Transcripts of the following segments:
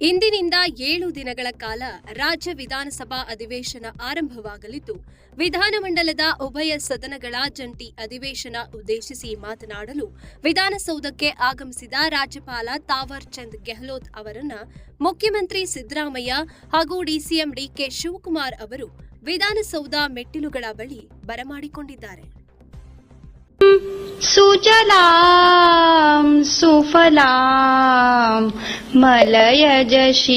ಇಂದಿನಿಂದ ಏಳು ದಿನಗಳ ಕಾಲ ರಾಜ್ಯ ವಿಧಾನಸಭಾ ಅಧಿವೇಶನ ಆರಂಭವಾಗಲಿದ್ದು, ವಿಧಾನಮಂಡಲದ ಉಭಯ ಸದನಗಳ ಜಂಟಿ ಅಧಿವೇಶನ ಉದ್ದೇಶಿಸಿ ಮಾತನಾಡಲು ವಿಧಾನಸೌಧಕ್ಕೆ ಆಗಮಿಸಿದ ರಾಜ್ಯಪಾಲ ತಾವರ್ ಚಂದ್ ಗೆಹ್ಲೋತ್ ಅವರನ್ನ ಮುಖ್ಯಮಂತ್ರಿ ಸಿದ್ದರಾಮಯ್ಯ ಹಾಗೂ ಡಿಸಿಎಂ ಡಿಕೆ ಶಿವಕುಮಾರ್ ಅವರು ವಿಧಾನಸೌಧ ಮೆಟ್ಟಿಲುಗಳ ಬಳಿ ಬರಮಾಡಿಕೊಂಡಿದ್ದಾರೆ. सुजलाम् सुफलाम् मलयजशीतलाम्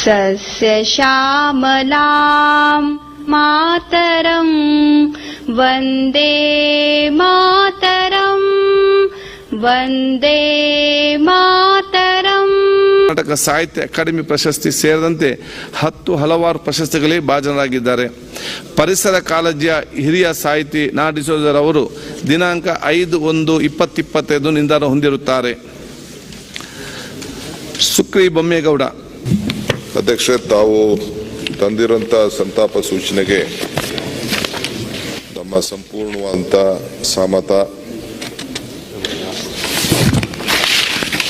सस्यश्यामलाम् मातरम् वन्दे मातरम् वन्दे मा ಕರ್ನಾಟಕ ಸಾಹಿತ್ಯ ಅಕಾಡೆಮಿ ಪ್ರಶಸ್ತಿ ಸೇರಿದಂತೆ ಹತ್ತು ಹಲವಾರು ಪ್ರಶಸ್ತಿಗಳಿಗೆ ಭಾಜನರಾಗಿದ್ದಾರೆ. ಪರಿಸರ ಕಾಲೇಜಿಯ ಹಿರಿಯ ಸಾಹಿತಿ ನಾ ಅವರು ದಿನಾಂಕ ಐದು ಒಂದು ಇಪ್ಪತ್ತಿಪ್ಪತ್ತೈದು ನಿಂದಾನ ಹೊಂದಿರುತ್ತಾರೆ. ಸುಕ್ರಿ ಬೊಮ್ಮೇಗೌಡ. ಅಧ್ಯಕ್ಷ ತಾವು ತಂದಿರುವಂಥ ಸಂತಾಪ ಸೂಚನೆಗೆ ನಮ್ಮ ಸಂಪೂರ್ಣವಾದಂಥ ಸಮತ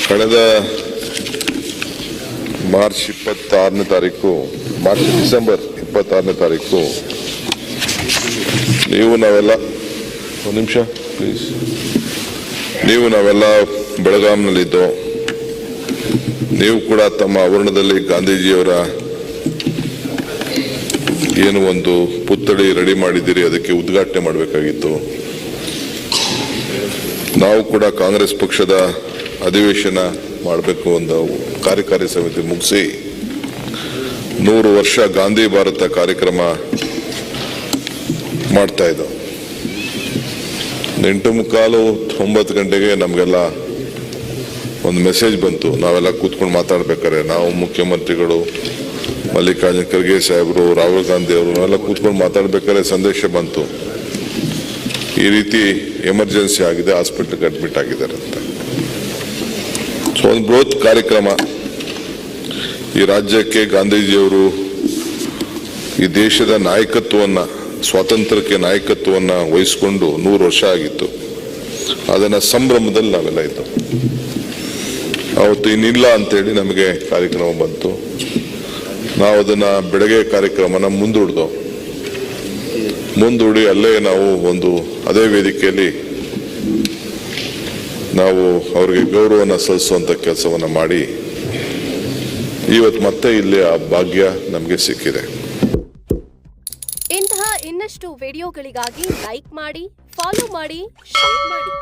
ಕಳೆದ ಮಾರ್ಚ್ ಇಪ್ಪತ್ತಾರನೇ ತಾರೀಕು, ಮಾರ್ಚ್ ಡಿಸೆಂಬರ್ ಇಪ್ಪತ್ತಾರನೇ ತಾರೀಕು. ನೀವು ನಾವೆಲ್ಲ, ಒಂದು ನಿಮಿಷ ಪ್ಲೀಸ್ ನೀವು ನಾವೆಲ್ಲ ಬೆಳಗಾಂನಲ್ಲಿದ್ದೋ, ನೀವು ಕೂಡ ತಮ್ಮ ಆವರಣದಲ್ಲಿ ಗಾಂಧೀಜಿಯವರ ಏನು ಒಂದು ಪುತ್ಥಳಿ ರೆಡಿ ಮಾಡಿದ್ದೀರಿ, ಅದಕ್ಕೆ ಉದ್ಘಾಟನೆ ಮಾಡಬೇಕಾಗಿತ್ತು. ನಾವು ಕೂಡ ಕಾಂಗ್ರೆಸ್ ಪಕ್ಷದ ಅಧಿವೇಶನ ಮಾಡಬೇಕು ಒಂದು ಕಾರ್ಯಕಾರಿ ಸಮಿತಿ ಮುಗಿಸಿ ನೂರು ವರ್ಷ ಗಾಂಧಿ ಭಾರತ ಕಾರ್ಯಕ್ರಮ ಮಾಡ್ತಾ ಇದ್ದೋ ಎಂಟು ಮುಕ್ಕಾಲು ಒಂಬತ್ತು ಗಂಟೆಗೆ ನಮಗೆಲ್ಲ ಒಂದು ಮೆಸೇಜ್ ಬಂತು. ನಾವೆಲ್ಲ ಕೂತ್ಕೊಂಡು ಮಾತಾಡ್ಬೇಕಾದ್ರೆ ನಾವು ಮುಖ್ಯಮಂತ್ರಿಗಳು, ಮಲ್ಲಿಕಾರ್ಜುನ ಖರ್ಗೆ ಸಾಹೇಬರು, ರಾಹುಲ್ ಗಾಂಧಿ ಅವರು ನಾವೆಲ್ಲ ಕೂತ್ಕೊಂಡು ಮಾತಾಡ್ಬೇಕಾದ್ರೆ ಸಂದೇಶ ಬಂತು. ಈ ರೀತಿ ಎಮರ್ಜೆನ್ಸಿ ಆಗಿದೆ ಹಾಸ್ಪಿಟ್ಲಿಗೆ ಅಡ್ಮಿಟ್ ಆಗಿದ್ದಾರೆ ಅಂತ. ಸೊ ಒಂದು ಬೃಹತ್ ಕಾರ್ಯಕ್ರಮ. ಈ ರಾಜ್ಯಕ್ಕೆ ಗಾಂಧೀಜಿಯವರು ಈ ದೇಶದ ನಾಯಕತ್ವವನ್ನು, ಸ್ವಾತಂತ್ರ್ಯಕ್ಕೆ ನಾಯಕತ್ವವನ್ನು ವಹಿಸಿಕೊಂಡು ನೂರು ವರ್ಷ ಆಗಿತ್ತು. ಅದನ್ನ ಸಂಭ್ರಮದಲ್ಲಿ ನಾವೆಲ್ಲ ಇದ್ದವು ಅವತ್ತು ಇನ್ನಿಲ್ಲ ಅಂತೇಳಿ ನಮಗೆ ಕಾರ್ಯಕ್ರಮ ಬಂತು. ನಾವು ಅದನ್ನ ಬೆಳಗ್ಗೆ ಕಾರ್ಯಕ್ರಮನ ಮುಂದೂಡ್ದು. ಮುಂದೂಡಿ ಅಲ್ಲೇ ನಾವು ಒಂದು ಅದೇ ವೇದಿಕೆಯಲ್ಲಿ ನಾವು ಅವರಿಗೆ ಗೌರವನ ಸಲ್ಲಿಸುವಂಥ ಕೆಲಸವನ್ನ ಮಾಡಿ ಇವತ್ತು ಮತ್ತೆ ಇಲ್ಲಿ ಆ ಭಾಗ್ಯ ನಮಗೆ ಸಿಕ್ಕಿದೆ. ಇಂತಹ ಇನ್ನಷ್ಟು ವಿಡಿಯೋಗಳಿಗಾಗಿ ಲೈಕ್ ಮಾಡಿ ಫಾಲೋ ಮಾಡಿ ಶೇರ್ ಮಾಡಿ.